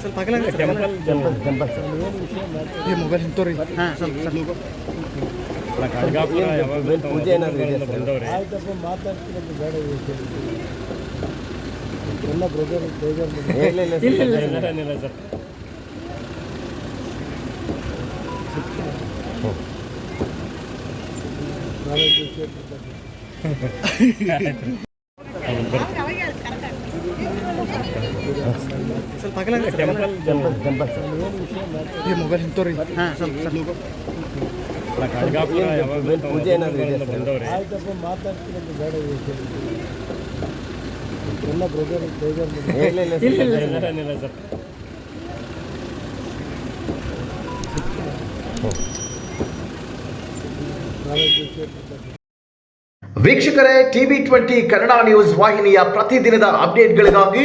ಸ್ವಲ್ಪ ಅಗಲ ಈ ಮೊಬೈಲ್ ಹಿಂತೋರಿ ಹಾಂ ಸ್ವಲ್ಪ ಸ್ವಲ್ಪ ಪೂಜೆ ಏನಾದ್ರೂ? ಆಯ್ತಪ್ಪ ಮಾತಾಡ್ತಿರೋದು ಬೇಡ. ಎಲ್ಲ ಬ್ರದರ್ ಇಲ್ಲ ಇಲ್ಲ, ಇಲ್ಲ, ಸರ್. ನಾಳೆ ಸ್ವಲ್ಪ ಅಗಲ ಈ ಮೊಬೈಲ್ ಹಿಂತೋರಿ ಹಾಂ ಸ್ವಲ್ಪ ಸ್ವಲ್ಪ ಪೂಜೆ ಸರ್? ವೀಕ್ಷಕರೇ, ಟಿವಿ ಟ್ವೆಂಟಿ ಕನ್ನಡ ನ್ಯೂಸ್ ವಾಹಿನಿಯ ಪ್ರತಿದಿನದ ಅಪ್ಡೇಟ್ಗಳಿಗಾಗಿ